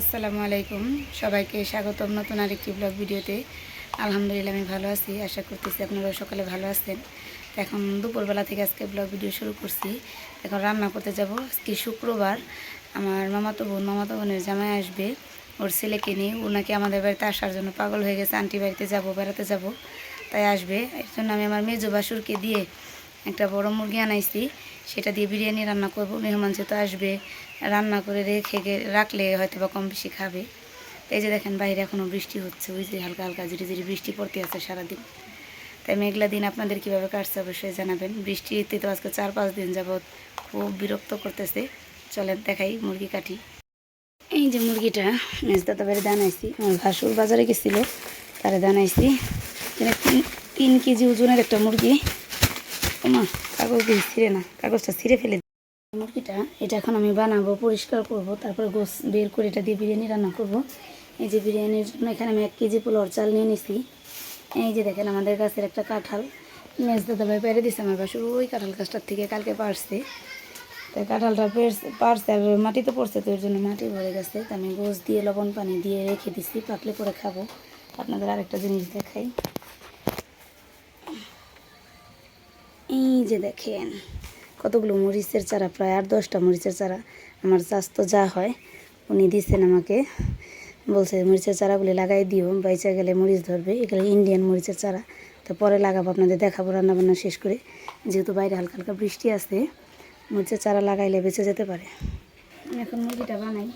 আসসালামু আলাইকুম। সবাইকে স্বাগতম নতুন আরেকটি ব্লগ ভিডিওতে। আলহামদুলিল্লাহ, আমি ভালো আছি। আশা করতেছি আপনারা সকালে ভালো আছেন। এখন দুপুরবেলা থেকে আজকে ব্লগ ভিডিও শুরু করছি। এখন রান্না করতে যাব। আজকে শুক্রবার। আমার মামাতো বোন, মামাতো বোনের জামাই আসবে। ওর ছেলেকে নিয়ে ও নাকি আমাদের বাড়িতে আসার জন্য পাগল হয়ে গেছে। আন্টি বাড়িতে যাব, বেড়াতে যাব। তাই আসবে। এর জন্য আমি আমার মেজো বাসুরকে দিয়ে একটা বড় মুরগি আনাইছি, সেটা দিয়ে বিরিয়ানি রান্না করব। মেহমান যেহেতু আসবে, রান্না করে রেখে রাখলে হয়তো বা কম বেশি খাবে। এই যে দেখেন বাইরে এখনও বৃষ্টি হচ্ছে ওই যে হালকা হালকা ধীরে ধীরে বৃষ্টি পড়তে আছে সারাদিন। তাই মেঘলা দিন আপনাদের কীভাবে কাটছে অবশ্যই জানাবেন। বৃষ্টিতে তো আজকে চার পাঁচ দিন যাবৎ খুব বিরক্ত করতেছে। চলেন দেখাই মুরগি কাটি। এই যে মুরগিটা মেজদাতা বাড়ি দানাইছি। আমার ভাসুর বাজারে গেছিল, তারে দানাইছি। তিন কেজি ওজনের একটা মুরগি। ওমা কাগজ দিয়ে ছিঁড়ে না, কাগজটা ছিঁড়ে ফেলে। মুরগিটা, এটা এখন আমি বানাবো, পরিষ্কার করব, তারপরে গোস বের করে এটা দিয়ে বিরিয়ানি রান্না করব। এই যে বিরিয়ানির জন্য এখানে আমি এক কেজি পোলাওর চাল নিয়ে নিছি। এই যে দেখেন আমাদের গাছের একটা কাঁঠাল। মেজ দাদা ভাই পেরে দিছে আমার বাসুর ওই কাঁঠাল গাছটার থেকে কালকে পারছে। তাই কাঁঠালটা পেরছে আর মাটিতে পড়ছে, তো এর জন্য মাটি ভরে গেছে। তো আমি গোস দিয়ে লবণ পানি দিয়ে রেখে দিছি পাকলে পরে খাব। আপনাদের আরেকটা জিনিস দেখাই। যে দেখেন, কতগুলো মরিচের চারা, প্রায় আট দশটা মরিচের চারা। আমার তো যা হয়, উনি দিচ্ছেন আমাকে। বলছে, মরিচের চারাগুলি লাগাই দিও, বাইচা গেলে মরিচ ধরবে। এগুলো ইন্ডিয়ান মরিচের চারা। তো পরে লাগাবো, আপনাদের দেখাবো, রান্নাবান্না শেষ করে। যেহেতু বাইরে হালকা হালকা বৃষ্টি আছে, মরিচের চারা লাগাইলে বেঁচে যেতে পারে। এখন মুরগিটা বানাই।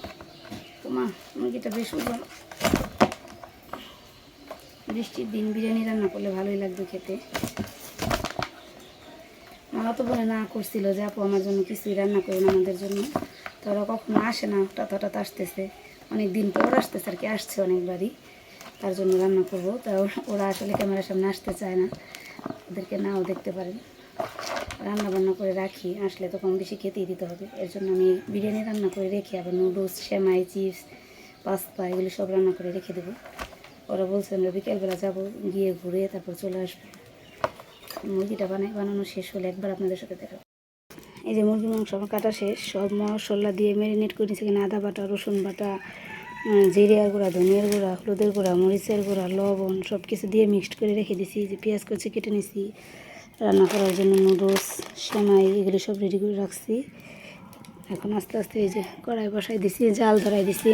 তো মা, মুরগিটা বেশ ভালো বৃষ্টির দিন বিরিয়ানি রান্না করলে ভালোই লাগবে খেতে। মামা তো বলে না, করছিল যে, আপু, আমার জন্য কিছুই রান্না করুন আমাদের জন্য। তো ওরা কখনো আসে না হঠাৎ হঠাৎ আসতেছে। অনেক দিন পর আসতেছে আর কি, আসছে অনেকবারই। তার জন্য রান্না করব। তা ওরা- ওরা আসলে ক্যামেরার সামনে আসতে চায় না। ওদেরকে নাও দেখতে পারেন। রান্না বান্না করে রাখি, আসলে তো কম বেশি খেতেই দিতে হবে। এর জন্য আমি বিরিয়ানি রান্না করে রেখে আবার নুডলস সেমাই, চিপস, পাস্তা এগুলো সব রান্না করে রেখে দেবো। ওরা বলছে, আমরা বিকেলবেলা যাব, গিয়ে ঘুরে তারপর চলে আসব। মুরগিটা বানাই, বানানো শেষ হলে একবার আপনাদের সাথে দেখাবো এই যে মুরগির মাংস আমার কাটা শেষ, সব মশলা দিয়ে ম্যারিনেট করে নিয়েছি আদা বাটা, রসুন বাটা জিরিয়ার গুঁড়া, ধনিয়ার গুঁড়া, হলুদের গুঁড়া, মরিচের গুঁড়া, লবণ সব কিছু দিয়ে মিক্সড করে রেখে দিছি যে পেঁয়াজ কুচি কেটে নিছি রান্না করার জন্য নুডলস সেমাই, এগুলো সব রেডি করে রাখছি। এখন আস্তে আস্তে এই যে কড়াই বসাই দিছি, জাল ধরাই দিছি।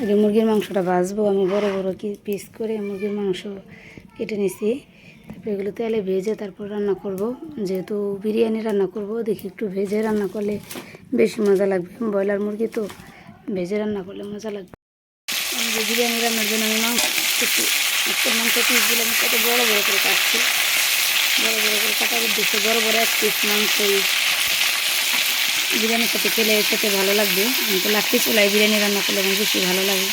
আগে মুরগির মাংসটা ভাজবো, আমি বড় বড় কি পিস করে মুরগির মাংস কেটে নিছি। এগুলো তেলে ভেজে তারপর রান্না করব। যেহেতু বিরিয়ানি রান্না করব, দেখি একটু ভেজে রান্না করলে বেশি মজা লাগবে। ব্রয়লার মুরগি তো ভেজে রান্না করলে মজা লাগবে। বিরিয়ানি রান্নার জন্য আমি মাংস একটা মাংস পিসগুলো আমি কত বড় বড় করে কাটছি। বড় বড় করে কাটার উদ্দেশ্য বড় বড় এক পিস মাংস বিরিয়ানির সাথে খেলে খেতে ভালো লাগবে। আমি তো লাকড়ি চুলায় বিরিয়ানি রান্না করলে আমার বেশি ভালো লাগে।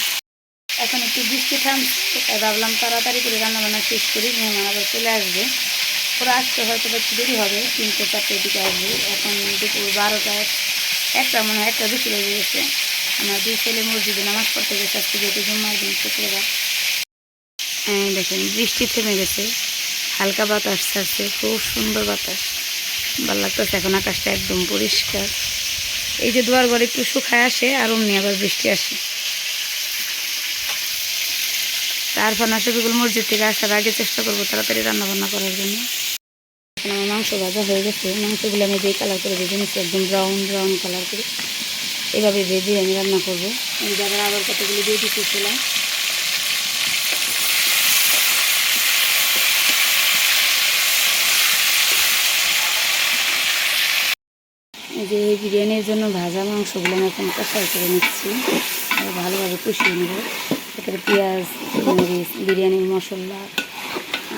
এখন একটু বৃষ্টি থামছে তাই ভাবলাম তাড়াতাড়ি করে রান্না বান্না শেষ করি মেহমান আবার চলে আসবে। ওরা আসতে হয়তো বা দেরি হবে, তিনটে, চারটের দিকে আসবে। এখন দুপুর বারোটা এক- একটা মনে হয় একটা বেশি বেজে গেছে। আমার দুই ছেলে মসজিদে নামাজ পড়তে গেছে, আজকে যেহেতু জুম্মার দিন, শুক্রবার। দেখেন, বৃষ্টি থেমে গেছে। হালকা বাতাস ছাড়ছে খুব সুন্দর বাতাস। ভালো লাগতেছে, এখন আকাশটা একদম পরিষ্কার। এই যে দুয়ার ঘরে একটু শুকায় আসে, আর অমনি আবার বৃষ্টি আসে। তারপর না শফিকুল মসজিদ থেকে আসার আগে চেষ্টা করব তাড়াতাড়ি রান্না বান্না করার জন্য। আমার মাংস ভাজা হয়ে গেছে। মাংসগুলো আমি যেই কালার করে ভেজে নিচ্ছি, একদম ব্রাউন ব্রাউন কালার করে। এভাবে ভেজে আমি রান্না করব। এই জায়গায় আবার কতগুলো দিয়ে দিতেছিলাম যে এই বিরিয়ানির জন্য ভাজা মাংসগুলো আমি এখন কষাই করে নিচ্ছি। আর ভালোভাবে কষিয়ে নেব। এখানে পেঁয়াজ, মরিচ বিরিয়ানির মশলা,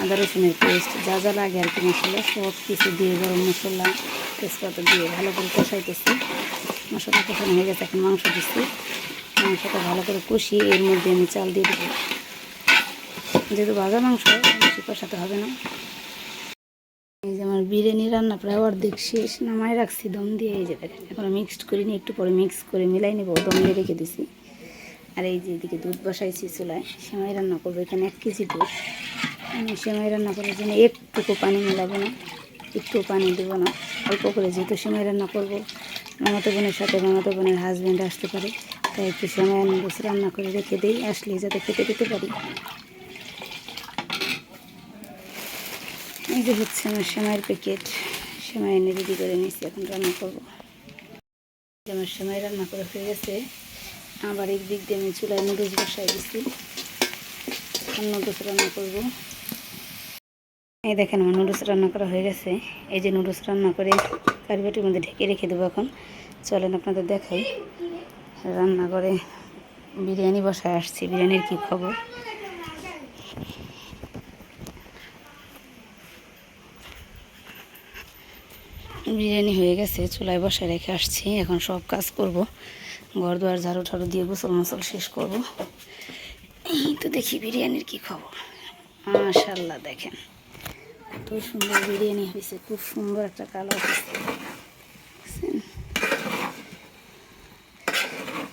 আদা রসুনের পেস্ট, যা যা লাগে আর কি মশলা, সব কিছু দিয়ে গরম মশলা, তেজপাতা দিয়ে ভালো করে কষাইতেছি। মশলা কষানো হয়ে গেছে, এখন মাংস দিচ্ছি। মাংসটা ভালো করে কষিয়ে এর মধ্যে আমি চাল দিয়ে দেবো। যেহেতু ভাজা মাংস, বেশি কষাতে হবে না। এই যে আমার বিরিয়ানি রান্না প্রায় অর্ধেক শেষ, নামায় রাখছি, দম দিয়ে এই যে এখন মিক্সড করিনি, একটু পরে মিক্স করে মিলাই নেব, দম দিয়ে রেখে দিছি। আর এই যে এদিকে দুধ বসাইছি চুলায়, সেমাই রান্না করব। এখানে এক কেজি দুধ। আমি সেমাই রান্না করার জন্য একটুকু পানি মেলাবো না একটু পানি দেবো না। অল্প করে যেহেতু সেমাই রান্না করব, মামাতো বোনের সাথে মামাতো বোনের হাজব্যান্ড আসতে পারে, তাই একটু সময় নুডলস রান্না করে রেখে দিই, আসলে যাতে খেতে দিতে পারি। এই যে হচ্ছে আমার সেমাইয়ের প্যাকেট সেমাই এনে রেডি করে নিয়েছি, এখন রান্না করব। আমার সেমাই রান্না করে হয়ে গেছে। আবার এক দিক দিয়ে আমি চুলায় নুডলস বসাই দিচ্ছি নুডলস রান্না করব। এই দেখেন আমার নুডলস রান্না করা হয়ে গেছে। এই যে নুডলস রান্না করে কারিবাটির মধ্যে ঢেকে রেখে দেবো এখন। চলেন আপনাদের দেখাই। রান্না করে বিরিয়ানি বসায় আসছি। বিরিয়ানির কী খবর? বিরিয়ানি হয়ে গেছে, চুলায় বসায় রেখে আসছি, এখন সব কাজ করব। ঘর দুয়ার ঝাড়ু ঠাড়ু দিয়ে গোসল মসল শেষ করব। এই তো দেখি বিরিয়ানির কি খবর। মাশাল্লাহ দেখেন। কত সুন্দর বিরিয়ানি হয়েছে, খুব সুন্দর একটা কালার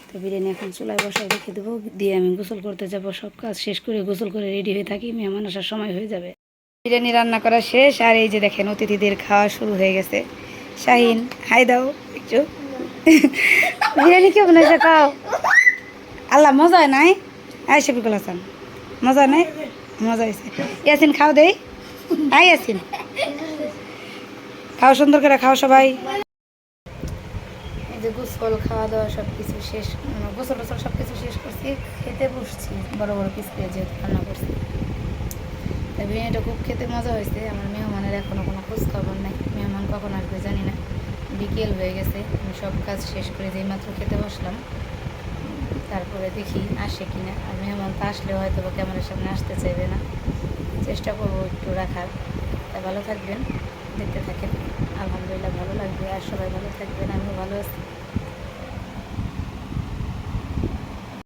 তো বিরিয়ানি এখন চুলায় বসায় রেখে দেবো, দিয়ে আমি গোসল করতে যাব, সব কাজ শেষ করে গোসল করে রেডি হয়ে থাকি, মেহমান আসার সময় হয়ে যাবে। বিরিয়ানি রান্না করা শেষ, আর এই যে দেখেন, অতিথিদের খাওয়া শুরু হয়ে গেছে। শাহিন হাই দাও একটু। বিরিয়ানি কেমন হয়েছে খাও? আল্লাহ মজা হয় নাই? আয় শফিকুল হাসান মজা নাই? মজা হয়েছে ইয়াসিন খাও দেই। আয় ইয়াসিন। খাও সুন্দর করে খাও সবাই। এই যে গোসল খাওয়া দাওয়া সব কিছু শেষ গোসল টোসল সব কিছু শেষ করছি খেতে বসছি বড় বড় পিস করে যেহেতু রান্না করছি। বিরিয়ানিটা খুব খেতে মজা হয়েছে। আমার মেহমানের এখনও কোনো খোঁজ খবর নাই। মেহমান কখন আসবে জানি না। বিকেল হয়ে গেছে। আমি সব কাজ শেষ করে যেই মাত্র খেতে বসলাম, তারপরে দেখি আসে কি না আর মেহমান তো আসলেও হয়তো বা ক্যামেরার সামনে আসতে চাইবে না। চেষ্টা করব একটু রাখার। তা ভালো থাকবেন, দেখতে থাকেন। আলহামদুলিল্লাহ ভালো লাগবে। আর সবাই ভালো থাকবেন। আমিও ভালো আছি।